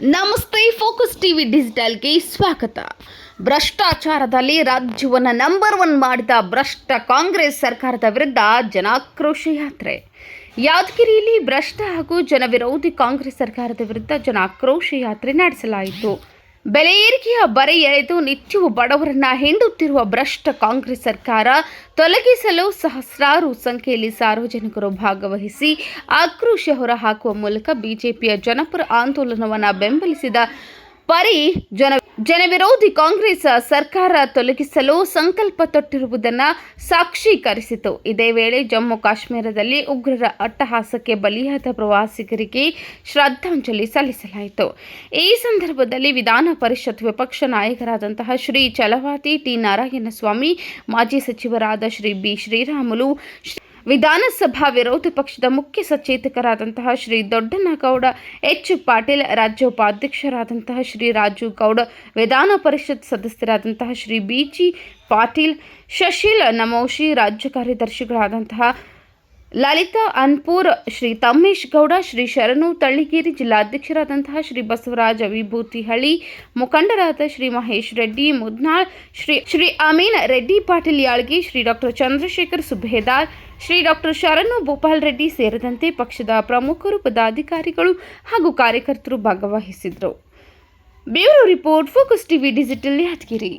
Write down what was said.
ನಮಸ್ತೆ, focus TV ಡಿಜಿಟಲ್ಗೆ ಸ್ವಾಗತ. ಭ್ರಷ್ಟಾಚಾರದಲ್ಲಿ ರಾಜ್ಯವನ್ನು ನಂಬರ್ ಒನ್ ಮಾಡಿದ ಭ್ರಷ್ಟ ಕಾಂಗ್ರೆಸ್ ಸರ್ಕಾರದ ವಿರುದ್ಧ ಜನಾಕ್ರೋಶ ಯಾತ್ರೆ. ಯಾದಗಿರಿಯಲ್ಲಿ ಭ್ರಷ್ಟ ಹಾಗೂ ಜನವಿರೋಧಿ ಕಾಂಗ್ರೆಸ್ ಸರ್ಕಾರದ ವಿರುದ್ಧ ಜನಾಕ್ರೋಶ ಯಾತ್ರೆ ನಡೆಸಲಾಯಿತು. ಬೆಲೆ ಏರಿಕೆಯ ಬರೆ ಎಳೆದು ನಿತ್ಯವೂ ಬಡವರನ್ನ ಹಿಂಡುತ್ತಿರುವ ಭ್ರಷ್ಟ ಕಾಂಗ್ರೆಸ್ ಸರ್ಕಾರ ತೊಲಗಿಸಲು ಸಹಸ್ರಾರು ಸಂಖ್ಯೆಯಲ್ಲಿ ಸಾರ್ವಜನಿಕರು ಭಾಗವಹಿಸಿ ಆಕ್ರೋಶ ಹೊರಹಾಕುವ ಮೂಲಕ ಬಿಜೆಪಿಯ ಜನಪರ ಆಂದೋಲನವನ್ನು ಬೆಂಬಲಿಸಿದ ಪರಿ ಜನ ಜನವಿರೋಧಿ ಕಾಂಗ್ರೆಸ್ ಸರ್ಕಾರ ತೊಲಗಿಸಲು ಸಂಕಲ್ಪ ತೊಟ್ಟಿರುವುದನ್ನು ಸಾಕ್ಷೀಕರಿಸಿತು. ಇದೇ ವೇಳೆ ಜಮ್ಮು ಕಾಶ್ಮೀರದಲ್ಲಿ ಉಗ್ರರ ಅಟ್ಟಹಾಸಕ್ಕೆ ಬಲಿಯಾದ ಪ್ರವಾಸಿಗರಿಗೆ ಶ್ರದ್ಧಾಂಜಲಿ ಸಲ್ಲಿಸಲಾಯಿತು. ಈ ಸಂದರ್ಭದಲ್ಲಿ ವಿಧಾನ ಪರಿಷತ್ ವಿಪಕ್ಷ ನಾಯಕರಾದಂತಹ ಶ್ರೀ ಚಲವಾತಿ ಟಿ ನಾರಾಯಣಸ್ವಾಮಿ, ಮಾಜಿ ಸಚಿವರಾದ ಶ್ರೀ ಬಿ ಶ್ರೀರಾಮುಲು, ಶ್ರೀ- ವಿಧಾನಸಭಾ ವಿರೋಧ ಪಕ್ಷದ ಮುಖ್ಯ ಸಚೇತಕರಾದಂತಹ ಶ್ರೀ ದೊಡ್ಡನಗೌಡ, ಎಚ್. ಪಾಟೀಲ್ ರಾಜ್ಯ ಉಪಾಧ್ಯಕ್ಷರಾದಂತಹ ಶ್ರೀ ರಾಜು ಗೌಡ, ವಿಧಾನ ಪರಿಷತ್ ಸದಸ್ಯರಾದಂತಹ ಶ್ರೀ ಬಿ. ಜಿ. ಪಾಟೀಲ್, ಶಶೀಲ್ ನಮೋಶಿ, ರಾಜ್ಯ ಕಾರ್ಯದರ್ಶಿಗಳಾದಂತಹ ಲಲಿತಾ ಅನ್ಪೂರ್, ಶ್ರೀ ತಮ್ಮೇಶ್ ಗೌಡ, ಶ್ರೀ ಶರಣು ತಳ್ಳಿಗೇರಿ ಜಿಲ್ಲಾಧ್ಯಕ್ಷರಾದಂತಹ ಶ್ರೀ ಬಸವರಾಜ ವಿಭೂತಿಹಳ್ಳಿ, ಮುಖಂಡರಾದ ಶ್ರೀ ಮಹೇಶ್ ರೆಡ್ಡಿ, ಮುದ್ನಾಳ್, ಶ್ರೀ ಶ್ರೀ ಅಮೀನ್ ರೆಡ್ಡಿ ಪಾಟೀಲ್ ಯಾಳ್ಗಿ ಶ್ರೀ ಡಾಕ್ಟರ್ ಚಂದ್ರಶೇಖರ್ ಸುಬೇದಾರ್ ಶ್ರೀ ಡಾಕ್ಟರ್ ಶರಣು ಭೂಪಾಲ್ ರೆಡ್ಡಿ ಸೇರಿದಂತೆ ಪಕ್ಷದ ಪ್ರಮುಖರು ಪದಾಧಿಕಾರಿಗಳು ಹಾಗೂ ಕಾರ್ಯಕರ್ತರು ಭಾಗವಹಿಸಿದರು bureau report, focus TV digital Yadgiri.